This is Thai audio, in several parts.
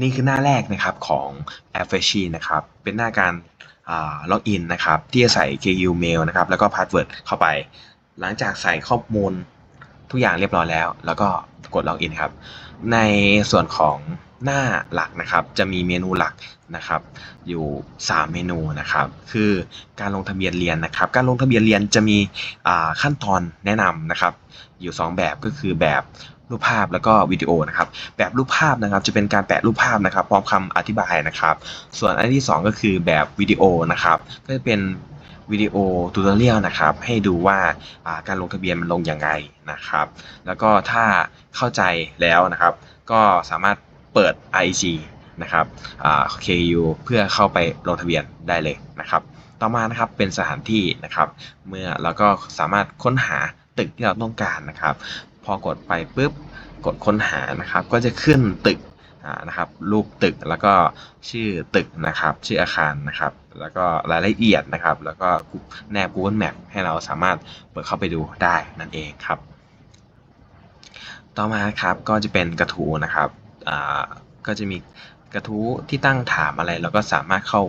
นี่คือหน้าแรกนะครับของแอป f r e s h i นะครับ เป็นหน้าการล็อกอินนะครับ ที่จะใส่ KU mail นะครับ แล้วก็พาสเวิร์ดเข้าไป หลังจากใส่ข้อมูลทุกอย่างเรียบร้อยแล้ว แล้วก็กดล็อกอินครับ ในส่วนของหน้าหลักนะครับ จะมีเมนูหลักนะครับ อยู่ 3 เมนูนะครับ คือการลงทะเบียนเรียนนะครับ การลงทะเบียนเรียนจะมีขั้นตอนแนะนำนะครับ อยู่ 2 แบบก็คือแบบ รูปภาพแล้วก็วิดีโอนะครับ แบบรูปภาพนะครับจะเป็นการแปะรูปภาพนะครับ พร้อมคำอธิบายนะครับ ส่วนอันที่ 2 ก็คือแบบวิดีโอนะครับ ก็จะเป็นวิดีโอทูตอเรียลนะครับ ให้ดูว่าการลงทะเบียนมันลงยังไงนะครับ แล้วก็ถ้าเข้าใจแล้วนะครับ ก็สามารถเปิด IG นะครับอ่า KU เพื่อเข้าไปลงทะเบียนได้เลยนะครับ ต่อมานะครับเป็นสถานที่นะครับ เมื่อเราก็สามารถค้นหาตึกที่เราต้องการนะครับ พอกดไปปุ๊บกดค้นหานะครับ ก็จะขึ้นตึกนะครับรูปตึกแล้วก็ชื่อตึกนะครับ ชื่ออาคารนะครับ แล้วก็รายละเอียดนะครับ แล้วก็แนบ Google Map ให้เราสามารถเปิดเข้าไปดูได้นั่นเองครับ ต่อมาครับก็จะเป็นกระทู้นะครับอ่าก็จะมีกระทู้ที่ตั้งถามอะไรเราก็สามารถเข้า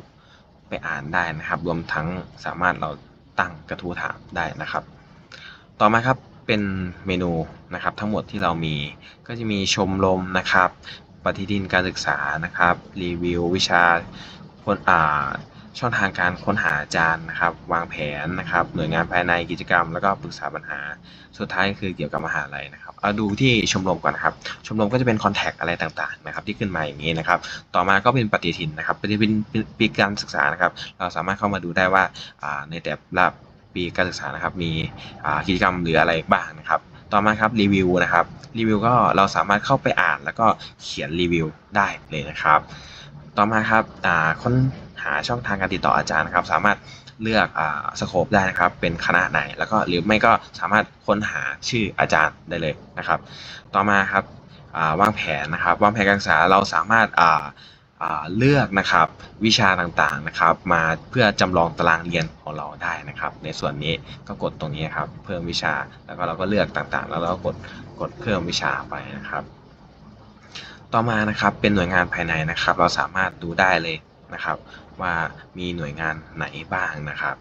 ไปอ่านได้นะครับ รวมทั้งสามารถเราตั้งกระทู้ถามได้นะครับ ต่อมาครับ เป็นเมนูนะครับทั้งหมดที่เรามีก็จะมีชมรมนะครับ ปฏิทินการศึกษานะครับ รีวิว วิชาคนอ่าช่องทางการค้นหาอาจารย์นะครับ วางแผนนะครับ หน่วยงานภายในกิจกรรม แล้วก็ปรึกษาปัญหา สุดท้ายคือเกี่ยวกับมหาลัยนะครับเอาดูที่ชมรมก่อนนะครับ ชมรมก็จะเป็นคอนแทคอะไรต่างๆนะครับ ที่ขึ้นมาอย่างนี้นะครับ ต่อมาก็เป็นปฏิทินนะครับ ปฏิทินปีการศึกษานะครับ เราสามารถเข้ามาดูได้ว่าในแต่ละ ปีการศึกษานะครับ มีกิจกรรมหรืออะไรบ้างนะครับ ต่อมาครับรีวิวนะครับรีวิวก็เราสามารถเข้าไปอ่านแล้วก็เขียนรีวิวได้เลยนะครับ ต่อมาครับค้นหาช่องทางการติดต่ออาจารย์นะครับ สามารถเลือกสโคปได้นะครับ เป็นคณะไหนแล้วก็หรือไม่ก็สามารถค้นหาชื่ออาจารย์ได้เลยนะครับ ต่อมาครับวางแผนนะครับวางแผนการศึกษาเราสามารถ เลือกนะครับวิชาต่างๆนะครับ มาเพื่อจำลองตารางเรียนของเราได้นะครับ ในส่วนนี้ก็กดตรงนี้ครับ เพิ่มวิชาแล้วก็เราก็เลือกต่างๆ แล้วเราก็กดกดเพิ่มวิชาไปนะครับ ต่อมานะครับเป็นหน่วยงานภายในนะครับ เราสามารถดูได้เลยนะครับ ว่ามีหน่วยงานไหนบ้างนะครับ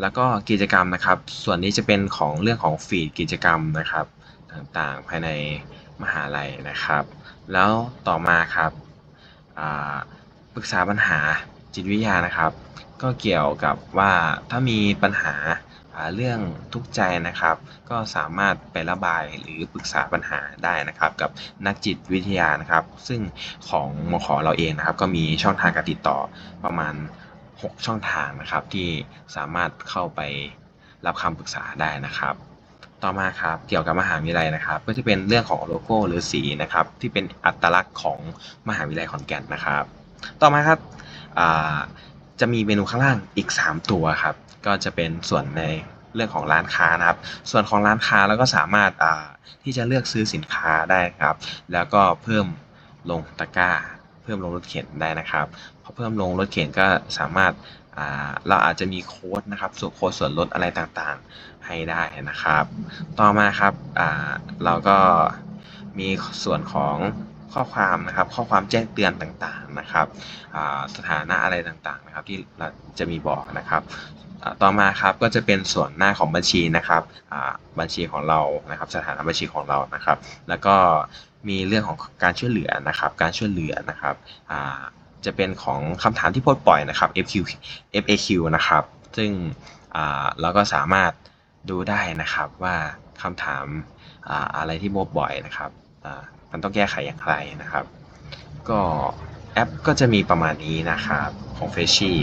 แล้วก็กิจกรรมนะครับ ส่วนนี้จะเป็นของเรื่องของฟีดกิจกรรมนะครับ ต่างๆภายในมหาลัยนะครับ แล้วต่อมาครับ ปรึกษาปัญหาจิตวิทยานะครับ ก็เกี่ยวกับว่าถ้ามีปัญหาเรื่องทุกข์ใจนะครับ ก็สามารถไประบายหรือปรึกษาปัญหาได้นะครับ กับนักจิตวิทยานะครับ ซึ่งของมขเราเองนะครับ ก็มีช่องทางการติดต่อประมาณ 6 ช่องทางนะครับ ที่สามารถเข้าไปรับคำปรึกษาได้นะครับ ต่อมาครับเกี่ยวกับมหาวิทยาลัยนะครับ ก็จะเป็นเรื่องของโลโก้หรือสีนะครับ ที่เป็นอัตลักษณ์ของมหาวิทยาลัยขอนแก่นนะครับ ต่อมาครับจะมีเมนูข้างล่างอีก 3 ตัวครับ ก็จะเป็นส่วนในเรื่องของร้านค้านะครับ ส่วนของร้านค้าแล้วก็สามารถที่จะเลือกซื้อสินค้าได้ครับ แล้วก็เพิ่มลงตะกร้า เพิ่มลงรถเข็นได้นะครับพอเพิ่มลงรถเข็นก็สามารถ เราอาจจะมีโค้ดนะครับส่วนโค้ดส่วนลดอะไรต่างๆให้ได้นะครับ ต่อมาครับเราก็มีส่วนของข้อความนะครับ ข้อความแจ้งเตือนต่างๆนะครับสถานะอะไรต่างๆนะครับที่เราจะมีบอกนะครับต่อมาครับก็จะเป็นส่วนหน้าของบัญชีนะครับบัญชีของเรานะครับ สถานะบัญชีของเรานะครับ แล้วก็มีเรื่องของการช่วยเหลือนะครับ การช่วยเหลือนะครับ จะเป็นของคำถามที่โพสปล่อยนะครับ FQ FAQ นะครับ ซึ่งเราก็สามารถดูได้นะครับว่าคำถามอะไรที่โมบบ่อยนะครับมันต้องแก้ไขอย่างไรนะครับ ก็แอปก็จะมีประมาณนี้นะครับของเฟชชี่